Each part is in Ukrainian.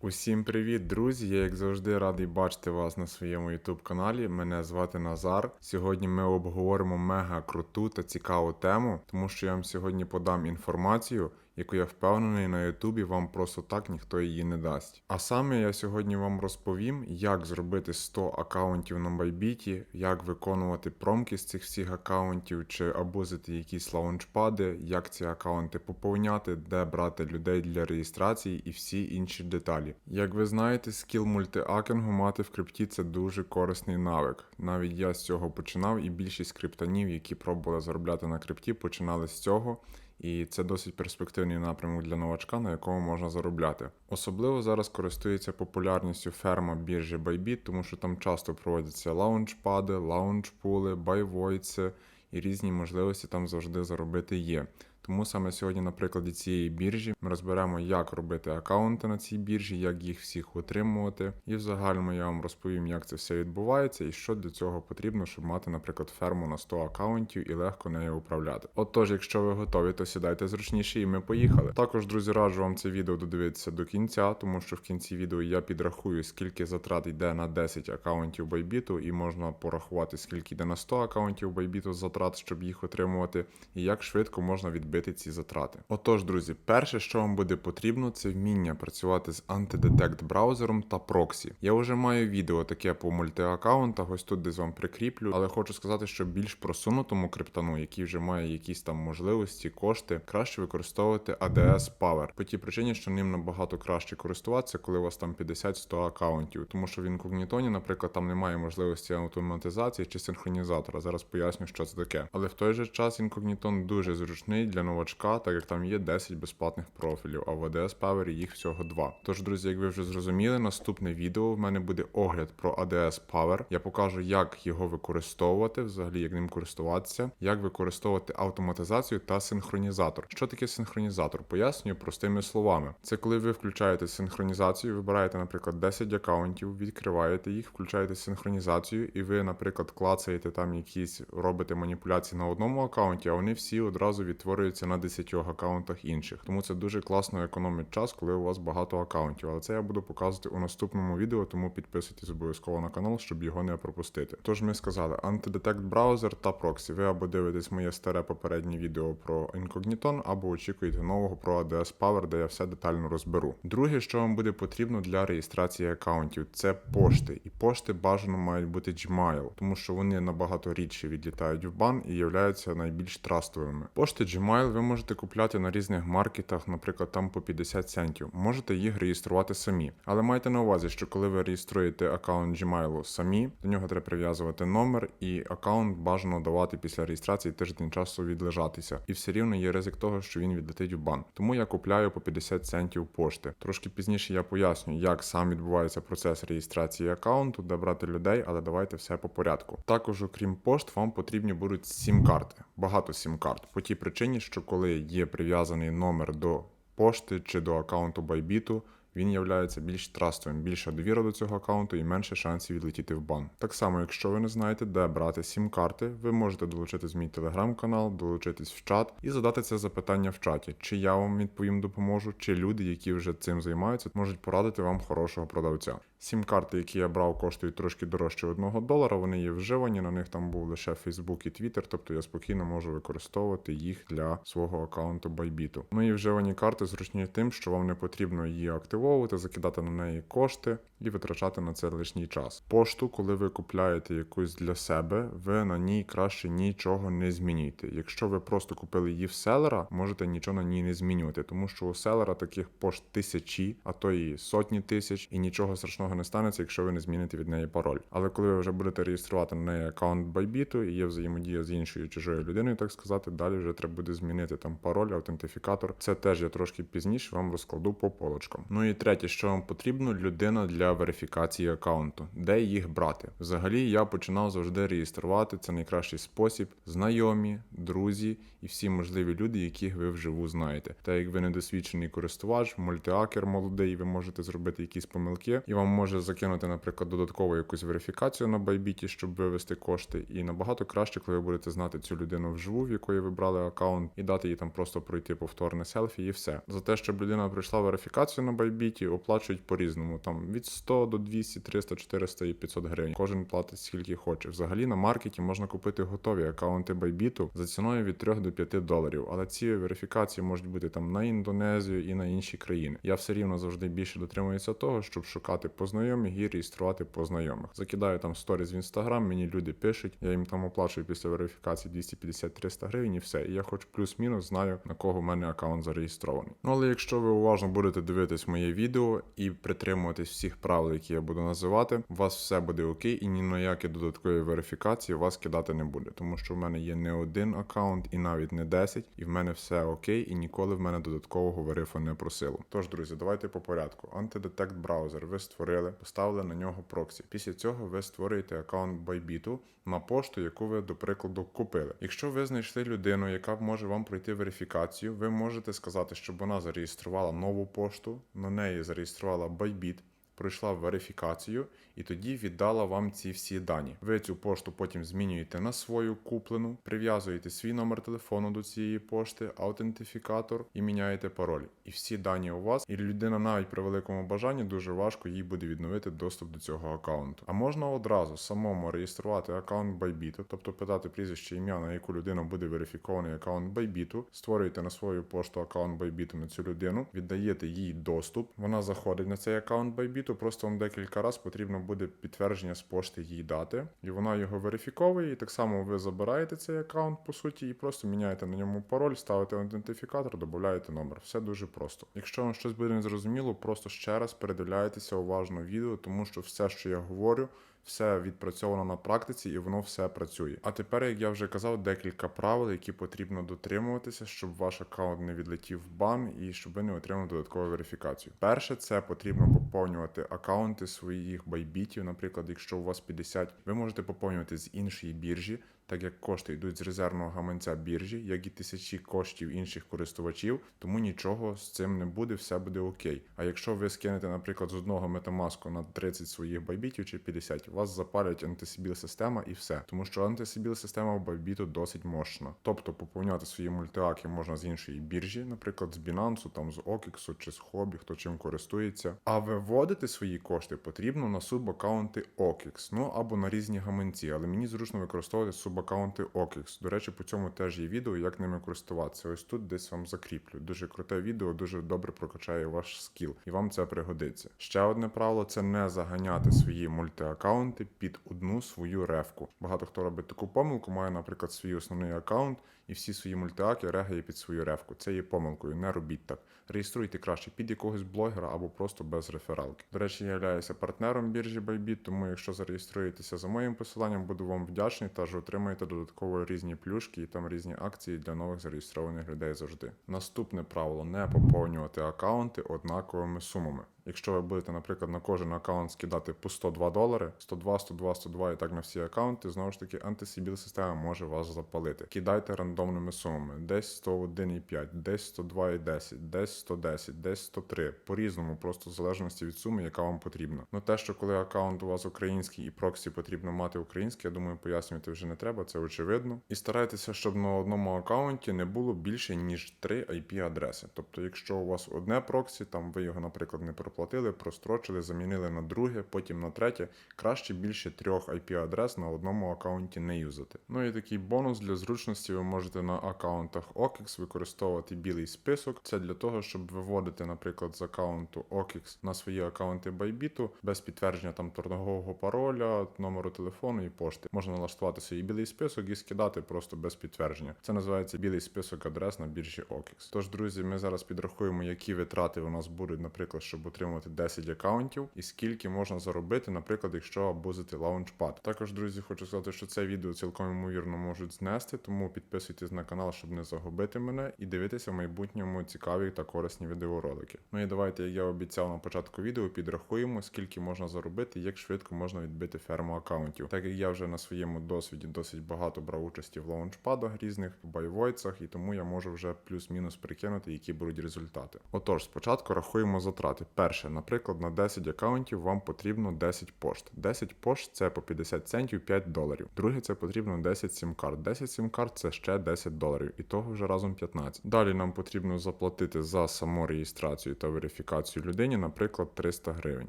Усім привіт, друзі! Я як завжди радий бачити вас на своєму YouTube каналі. Мене звати Назар. Сьогодні ми обговоримо мега круту та цікаву тему, тому що я вам сьогодні подам інформацію, яку я впевнений на Ютубі вам просто так ніхто її не дасть. А саме я сьогодні вам розповім, як зробити 100 акаунтів на Байбіті, як виконувати промки з цих всіх акаунтів, чи абузити якісь лаунчпади, як ці акаунти поповняти, де брати людей для реєстрації і всі інші деталі. Як ви знаєте, скіл мультиакінгу мати в крипті це дуже корисний навик. Навіть я з цього починав, і більшість криптонів, які пробували заробляти на крипті, починали з цього. І це досить перспективний напрямок для новачка, на якому можна заробляти. Особливо зараз користується популярністю ферма біржі Bybit, тому що там часто проводяться лаунчпади, лаунчпули, байвойці і різні можливості там завжди заробити є. Тому саме сьогодні, на прикладі цієї біржі, ми розберемо, як робити акаунти на цій біржі, як їх всіх утримувати. І в загальному я вам розповім, як це все відбувається і що для цього потрібно, щоб мати, наприклад, ферму на 100 акаунтів і легко нею управляти. Отож, якщо ви готові, то сідайте зручніше і ми поїхали. Також, друзі, раджу вам це відео додивитися до кінця, тому що в кінці відео я підрахую, скільки затрат йде на 10 акаунтів Байбіту, і можна порахувати, скільки йде на 100 акаунтів Байбіту затрат, щоб їх отримувати, і як швидко можна відбити ці затрати. Отож, друзі, перше, що вам буде потрібно, це вміння працювати з антидетект браузером та проксі. Я вже маю відео таке по мультиаккаунтах, ось тут десь вам прикріплю, але хочу сказати, що більш просунутому криптану, який вже має якісь там можливості, кошти, краще використовувати ADS Power. По тій причині, що ним набагато краще користуватися, коли у вас там 50-100 акаунтів, тому що в інкогнітоні, наприклад, там немає можливості автоматизації чи синхронізатора. Зараз поясню, що це таке. Але в той же час інкогнітон дуже зручний для новачка, так як там є 10 безплатних профілів, а в ADS Power їх всього два. Тож, друзі, як ви вже зрозуміли, наступне відео в мене буде огляд про ADS Power. Я покажу, як його використовувати, взагалі як ним користуватися, як використовувати автоматизацію та синхронізатор. Що таке синхронізатор? Пояснюю простими словами. Це коли ви включаєте синхронізацію, вибираєте, наприклад, 10 акаунтів, відкриваєте їх, включаєте синхронізацію, і ви, наприклад, клацаєте там якісь робите маніпуляції на одному акаунті, а вони всі одразу відтворюються на 10 акаунтах інших. Тому це дуже класно економить час, коли у вас багато акаунтів. Але це я буду показувати у наступному відео, тому підписуйтесь обов'язково на канал, щоб його не пропустити. Тож ми сказали антидетект браузер та проксі. Ви або дивитесь моє старе попереднє відео про інкогнітон, або очікуєте нового про ADS Power, де я все детально розберу. Друге, що вам буде потрібно для реєстрації акаунтів, це пошти. І пошти бажано мають бути Gmail, тому що вони набагато рідше відлітають в бан і являються найбільш трастовими. Пошти Gmail ви можете купляти на різних маркетах, наприклад, там по 50 центів. Можете їх реєструвати самі. Але майте на увазі, що коли ви реєструєте аккаунт Gmail самі, до нього треба прив'язувати номер, і аккаунт бажано давати після реєстрації тиждень часу відлежатися. І все рівно є ризик того, що він відлетить в бан. Тому я купляю по 50 центів пошти. Трошки пізніше я поясню, як сам відбувається процес реєстрації аккаунту, де брати людей, але давайте все по порядку. Також, окрім пошт, вам потрібні будуть сім-карти, багато сім-карт. По тій причині, що коли є прив'язаний номер до пошти чи до аккаунту Байбіту, він являється більш трастовим, більша довіра до цього аккаунту і менше шансів відлетіти в бан. Так само, якщо ви не знаєте, де брати сім-карти, ви можете долучитись в мій телеграм-канал, долучитись в чат і задати це запитання в чаті, чи я вам відповім допоможу, чи люди, які вже цим займаються, можуть порадити вам хорошого продавця. Сім-карти, які я брав, коштують трошки дорожче одного долара. Вони є вживані. На них там був лише Facebook і Twitter, тобто я спокійно можу використовувати їх для свого аккаунту Байбіту. Мої вживані карти зручні тим, що вам не потрібно її активовувати, закидати на неї кошти і витрачати на це лишній час. Пошту, коли ви купляєте якусь для себе, ви на ній краще нічого не змінюйте. Якщо ви просто купили її в селера, можете нічого на ній не змінювати, тому що у селера таких пошт тисячі, а то і сотні тисяч, і нічого страшного не станеться, якщо ви не зміните від неї пароль. Але коли ви вже будете реєструвати на неї аккаунт Байбіту і є взаємодія з іншою чужою людиною, так сказати, далі вже треба буде змінити там пароль, аутентифікатор. Це теж я трошки пізніше вам розкладу по полочкам. Ну і третє, що вам потрібно, людина для верифікації аккаунту, де їх брати. Взагалі я починав завжди реєструвати. Це найкращий спосіб. Знайомі, друзі і всі можливі люди, яких ви вживу знаєте. Та як ви недосвідчений користувач, мультиакер молодий, ви можете зробити якісь помилки, і вам може закинути, наприклад, додаткову якусь верифікацію на Байбіті, щоб вивести кошти. І набагато краще, коли ви будете знати цю людину вживу, в якої ви брали аккаунт, і дати їй там просто пройти повторне селфі, і все. За те, щоб людина пройшла верифікацію на Байбіті, Байбіті оплачують по-різному. Там від 100 до 200, 300, 400 і 500 гривень. Кожен платить скільки хоче. Взагалі на маркеті можна купити готові акаунти Байбіту за ціною від 3 до 5 доларів. Але ці верифікації можуть бути там на Індонезію і на інші країни. Я все рівно завжди більше дотримуюся того, щоб шукати по знайомих і реєструвати по знайомих. Закидаю там сторіс в інстаграм, мені люди пишуть, я їм там оплачую після верифікації 250-300 гривень і все. І я хоч плюс-мінус знаю на кого в мене аккаунт зареєстрований. Ну але якщо ви уважно будете дивитись відео і притримуватись всіх правил, які я буду називати, у вас все буде окей, і ні на які додаткові верифікації вас кидати не буде, тому що в мене є не один аккаунт і навіть не 10, і в мене все окей, і ніколи в мене додаткового верифа не просило. Тож, друзі, давайте по порядку. Антидетект браузер ви створили, поставили на нього проксі. Після цього ви створюєте аккаунт Bybit на пошту, яку ви, до прикладу, купили. Якщо ви знайшли людину, яка може вам пройти верифікацію, ви можете сказати, щоб вона зареєструвала нову пошту, на неї зареєструвала Bybit, пройшла верифікацію і тоді віддала вам ці всі дані. Ви цю пошту потім змінюєте на свою куплену, прив'язуєте свій номер телефону до цієї пошти, аутентифікатор і міняєте пароль. І всі дані у вас, і людина навіть при великому бажанні дуже важко їй буде відновити доступ до цього аккаунту. А можна одразу самому реєструвати аккаунт Bybit, тобто питати прізвище ім'я, на яку людину буде верифікований аккаунт Bybit, створюєте на свою пошту аккаунт Bybit на цю людину, віддаєте їй доступ. Вона заходить на цей аккаунт Bybit, просто вам декілька разів потрібно буде підтвердження з пошти їй дати, і вона його верифіковує. І так само ви забираєте цей аккаунт по суті, і просто міняєте на ньому пароль, ставите ідентифікатор, додаєте номер. Все дуже просто. Якщо вам щось буде незрозуміло, просто ще раз передивляйтеся уважно відео, тому що все, що я говорю. Все відпрацьовано на практиці і воно все працює. А тепер, як я вже казав, декілька правил, які потрібно дотримуватися, щоб ваш аккаунт не відлетів в бан і щоб ви не отримали додаткову верифікацію. Перше, це потрібно поповнювати аккаунти своїх байбітів. Наприклад, якщо у вас 50, ви можете поповнювати з іншої біржі. Так як кошти йдуть з резервного гаманця біржі, як і тисячі коштів інших користувачів, тому нічого з цим не буде, все буде окей. А якщо ви скинете, наприклад, з одного метамаску на 30 своїх байбітів чи 50, вас запалять антисибіл система і все. Тому що антисибіл система в байбіту досить мощна. Тобто поповняти свої мультиаки можна з іншої біржі, наприклад, з Binance, там з OKX чи з Hobby, хто чим користується. А виводити свої кошти потрібно на субаккаунти OKX, ну або на різні гаманці, але мені зручно використовувати субаккаунти OKX. До речі, по цьому теж є відео, як ними користуватися. Ось тут десь вам закріплю. Дуже круте відео, дуже добре прокачає ваш скіл, і вам це пригодиться. Ще одне правило це не заганяти свої мультиаккаунти під одну свою ревку. Багато хто робить таку помилку, має, наприклад, свій основний аккаунт і всі свої мультиаки регає під свою ревку. Це є помилкою, не робіть так. Реєструйте краще під якогось блогера або просто без рефералки. До речі, я являюся партнером біржі Bybit, тому якщо зареєструєтеся за моїм посиланням, буду вам вдячний та ж отримаєте додатково різні плюшки і там різні акції для нових зареєстрованих людей завжди. Наступне правило не поповнювати аккаунти однаковими сумами. Якщо ви будете, наприклад, на кожен аккаунт скидати по 102 долари, 102, 102, 102 і так на всі аккаунти, знову ж таки, антисибіл система може вас запалити. Кидайте рандомними сумами: десь 101,5, десь 102,10, десь 110, десь 103. По-різному, просто в залежності від суми, яка вам потрібна. Ну те, що коли аккаунт у вас український і проксі потрібно мати український, я думаю, пояснювати вже не треба, це очевидно. І старайтеся, щоб на одному аккаунті не було більше ніж 3 IP-адреси. Тобто, якщо у вас одне проксі, там ви його, наприклад, не проплатили, прострочили, замінили на друге, потім на третє, краще більше трьох IP-адрес на одному аккаунті не юзати. Ну і такий бонус для зручності ви можете на аккаунтах OKX використовувати білий список. Це для того, щоб виводити, наприклад, з аккаунту OKX на свої аккаунти Bybit без підтвердження там торгового пароля, номеру телефону і пошти. Можна налаштувати свій білий список і скидати просто без підтвердження. Це називається білий список адрес на біржі OKX. Тож, друзі, ми зараз підрахуємо, які витрати у нас будуть, наприклад, щоб отримувати 10 аккаунтів, і скільки можна заробити, наприклад, якщо абузити лаунчпад. Також, друзі, хочу сказати, що це відео цілком ймовірно можуть знести, тому підписуйтесь на канал, щоб не загубити мене, і дивитися в майбутньому цікаві та корисні відеоролики. Ну і давайте, як я обіцяв на початку відео, підрахуємо, скільки можна заробити, як швидко можна відбити ферму аккаунтів. Так як я вже на своєму досвіді досить багато брав участі в лаунчпадах різних байвойцах, і тому я можу вже плюс-мінус прикинути, які будуть результати. Отож, спочатку рахуємо затрати. Перше. Перше, наприклад, на 10 аккаунтів вам потрібно 10 пошт. 10 пошт це по 50 центів 5 доларів. Друге, це потрібно 10 сім-карт. 10 сім-карт це ще 10 доларів, і того вже разом 15. Далі нам потрібно заплатити за самореєстрацію та верифікацію людині, наприклад, 300 гривень.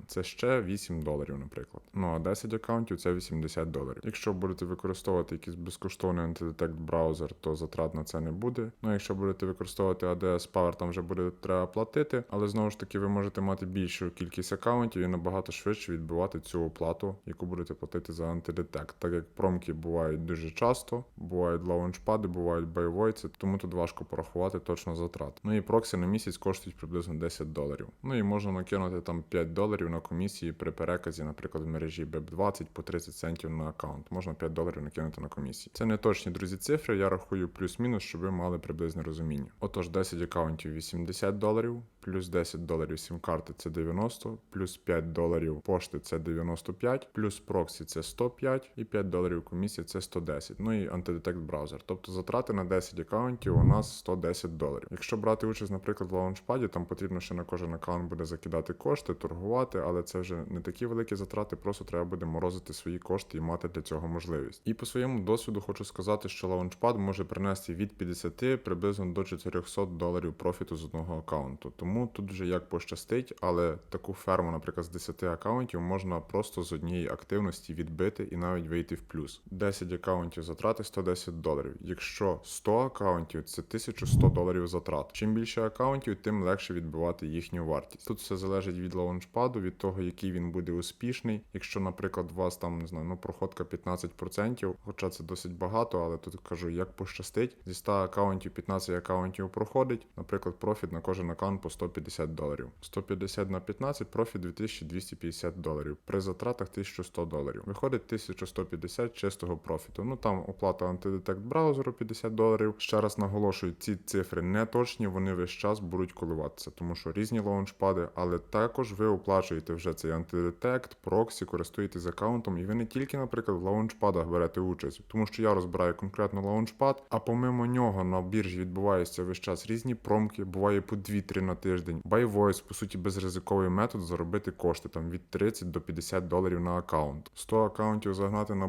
Це ще 8 доларів, наприклад. Ну а 10 аккаунтів це 80 доларів. Якщо будете використовувати якийсь безкоштовний антидетект браузер, то затрат на це не буде. Ну якщо будете використовувати ADS Power, там вже буде треба платити, але знову ж таки ви можете мати більшу кількість аккаунтів і набагато швидше відбивати цю оплату, яку будете платити за антидетект. Так як промки бувають дуже часто, бувають лаунчпади, бувають байвойці, тому тут важко порахувати точно затрат. Ну і проксі на місяць коштують приблизно 10 доларів. Ну і можна накинути там 5 доларів на комісії при переказі, наприклад, в мережі BEP20 по 30 центів на аккаунт. Можна 5 доларів накинути на комісії. Це не точні друзі цифри, я рахую плюс-мінус, щоб ви мали приблизне розуміння. Отож, 10 аккаунтів 80 доларів, плюс 10 доларів сім-карти це 90, плюс 5 доларів пошти це 95, плюс проксі це 105 і 5 доларів комісія це 110. Ну і антидетект браузер. Тобто затрати на 10 аккаунтів у нас 110 доларів. Якщо брати участь, наприклад, в лаунчпаді, там потрібно ще на кожен аккаунт буде закидати кошти, торгувати, але це вже не такі великі затрати, просто треба буде морозити свої кошти і мати для цього можливість. І по своєму досвіду хочу сказати, що лаунчпад може принести від 50 приблизно до 400 доларів профіту з одного аккаунту. Тому тут вже як пощастить, але таку ферму, наприклад, з 10 аккаунтів можна просто з однієї активності відбити і навіть вийти в плюс. 10 аккаунтів затрати 110 доларів. Якщо 100 аккаунтів, це 1100 доларів затрат. Чим більше аккаунтів, тим легше відбивати їхню вартість. Тут все залежить від лаунчпаду, від того, який він буде успішний. Якщо, наприклад, у вас там не знаю, ну проходка 15%, хоча це досить багато, але тут кажу, як пощастить. Зі 100 аккаунтів 15 аккаунтів проходить. Наприклад, профіт на кожен аккаунт по 150 доларів. 150 на 15 профіт 2250 доларів. При затратах 1100 доларів. Виходить 1150 чистого профіту. Ну там оплата антидетект браузеру 50 доларів. Ще раз наголошую, ці цифри не точні, вони весь час будуть коливатися, тому що різні лаунчпади, але також ви оплачуєте вже цей антидетект, проксі, користуєтесь аккаунтом, і ви не тільки, наприклад, в лаунчпадах берете участь, тому що я розбираю конкретно лаунчпад, а помимо нього на біржі відбуваються весь час різні промки, буває по 2-3 на тиждень. Байвойс, по суті, безризиковий метод заробити кошти там від 30 до 50 доларів на аккаунт. 100 аккаунтів загнати на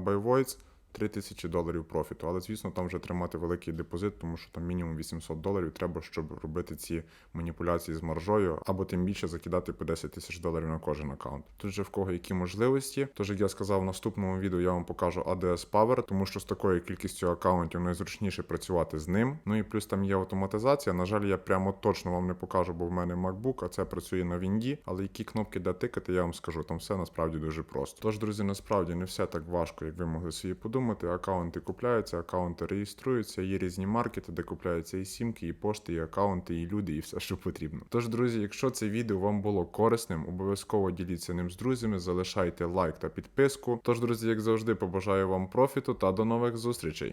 Байвойс 3000 доларів профіту, але звісно там вже тримати великий депозит, тому що там мінімум 800 доларів треба, щоб робити ці маніпуляції з маржою, або тим більше закидати по 10 тисяч доларів на кожен аккаунт. Тут же в кого які можливості. Тож, як я сказав, в наступному відео я вам покажу ADS Power, тому що з такою кількістю аккаунтів найзручніше працювати з ним. Ну і плюс там є автоматизація. На жаль, я прямо точно вам не покажу, бо в мене MacBook, а це працює на Вінді. Але які кнопки де тикати, я вам скажу. Там все насправді дуже просто. Тож, друзі, насправді не все так важко, як ви могли собі подумати. Аккаунти купляються, аккаунти реєструються, є різні маркети, де купляються і сімки, і пошти, і аккаунти, і люди, і все, що потрібно. Тож, друзі, якщо це відео вам було корисним, обов'язково діліться ним з друзями, залишайте лайк та підписку. Тож, друзі, як завжди, побажаю вам профіту та до нових зустрічей.